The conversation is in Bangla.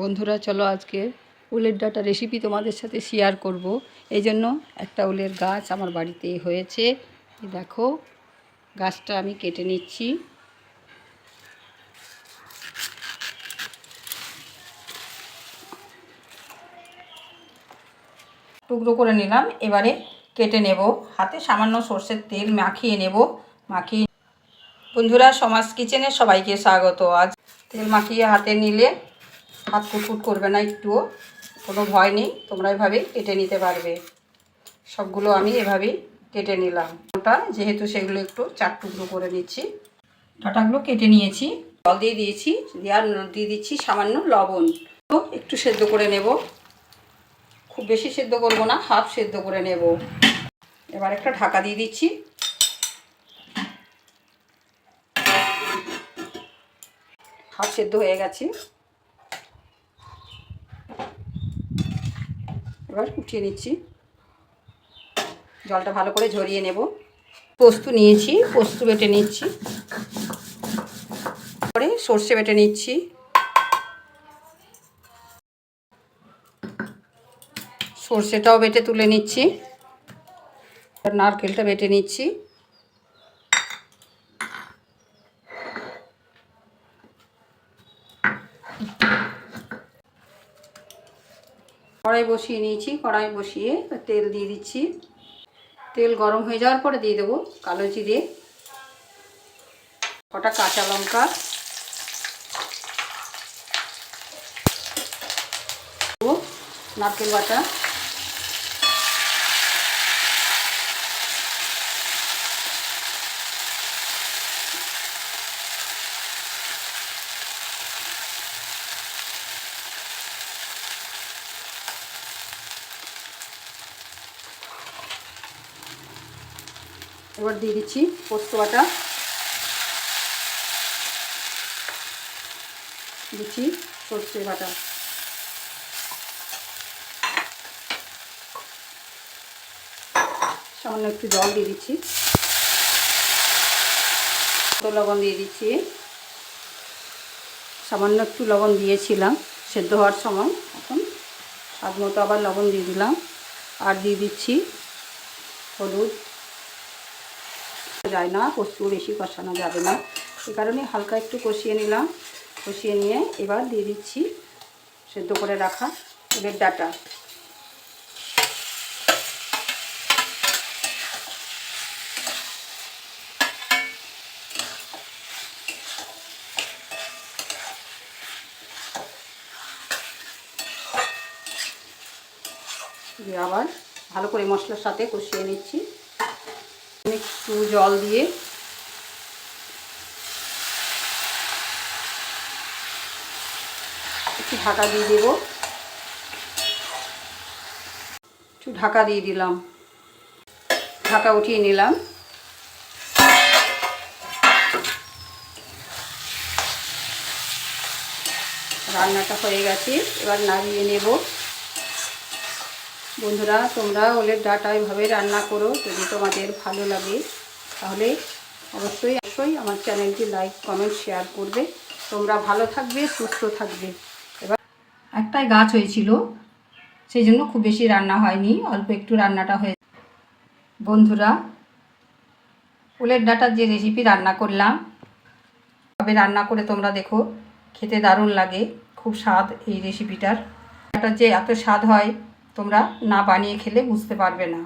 বন্ধুরা, চলো আজকে উলের ডাটা রেসিপি তোমাদের সাথে শেয়ার করব। এই জন্য একটা উলের গাছ আমার বাড়িতে হয়েছে। দেখো, গাছটা আমি কেটে নিচ্ছি। টুকরো করে নিলাম, এবারে কেটে নেব। হাতে সামান্য সর্ষের তেল মাখিয়ে নেব। মাখিয়ে বন্ধুরা, সমাজ কিচেনে সবাইকে স্বাগত। আজ তেল মাখিয়ে হাতে নিলে হাত কুটকুট করবে না একটুও। কোনো ভয় নেই, তোমরা এভাবেই কেটে নিতে পারবে। সবগুলো আমি এভাবেই কেটে নিলাম। ওটা যেহেতু সেগুলো একটু চার টুকরো করে নিচ্ছি। ডাটাগুলো কেটে নিয়েছি। জল দিয়ে দিয়েছি, দেওয়ার দিয়ে দিচ্ছি, সামান্য লবণ। তো একটু সেদ্ধ করে নেব। খুব বেশি সেদ্ধ করব না, হাফ সেদ্ধ করে নেব। এবার একটা ঢাকা দিয়ে দিচ্ছি। হাফ সেদ্ধ হয়ে গেছে। এবার কুচিয়ে নিচ্ছি। জলটা ভালো করে ঝরিয়ে নেব। পোস্ত নিয়েছি, পোস্ত বেটে নিচ্ছি। পরে সর্ষে বেটে নিচ্ছি। সর্ষেটাও বেটে তুলে নিচ্ছি। নারকেলটা বেটে নিচ্ছি। কড়াই বসিয়ে নিয়েছি, কড়াই বসিয়ে তেল দিয়ে দিচ্ছি। তেল গরম হয়ে যাওয়ার পরে দিয়ে দেবো কালো জিরে, কটা কাঁচা লঙ্কা, নারকেল বাটা এবার দিয়ে দিচ্ছি পোস্ত দিচ্ছি সর্ষে বাটা। সামান্য একটু জল দিয়ে দিচ্ছি। লবণ দিয়ে দিচ্ছি। সামান্য একটু লবণ দিয়েছিলাম, সেদ্ধ হওয়ার সময়। এখন স্বাদ মতো আবার লবণ দিয়ে দিলাম। আর দিয়ে দিচ্ছি হলুদ। যায় না পোস্ত বেশি কষানো যাবে না। এ কারণে হালকা একটু কষিয়ে নিলাম। কষিয়ে নিয়ে এবার দিয়ে দিচ্ছি সেদ্ধ করে রাখা এবার ডাটা। দিয়ে আবার ভালো করে মশলার সাথে কষিয়ে নিচ্ছি। একটু জল দিয়ে। একটু ঢাকা দিয়ে দেব। একটু ঢাকা দিয়ে দিলাম। ঢাকা উঠিয়ে নিলাম। রান্নাটা হয়ে গেছে। এবার নাড়িয়ে নেব। বন্ধুরা, তোমরা ওলের ডাটা এভাবে রান্না করো, যদি তোমাদের ভালো লাগে, তাহলে অবশ্যই অবশ্যই আমার চ্যানেলটি লাইক, কমেন্ট, শেয়ার করবে। তোমরা ভালো থাকবে, সুস্থ থাকবে। এবার একটাই গাছ হয়েছিল সেই জন্য খুব বেশি রান্না হয়নি, অল্প একটু রান্নাটা হয়ে বন্ধুরা, ওলের ডাটার যে রেসিপি রান্না করলাম, তবে রান্না করে তোমরা দেখো, খেতে দারুণ লাগে, খুব স্বাদ এই রেসিপিটার ডাটার যে এত স্বাদ হয় তোমরা না বানিয়ে খেলে বুঝতে পারবে না।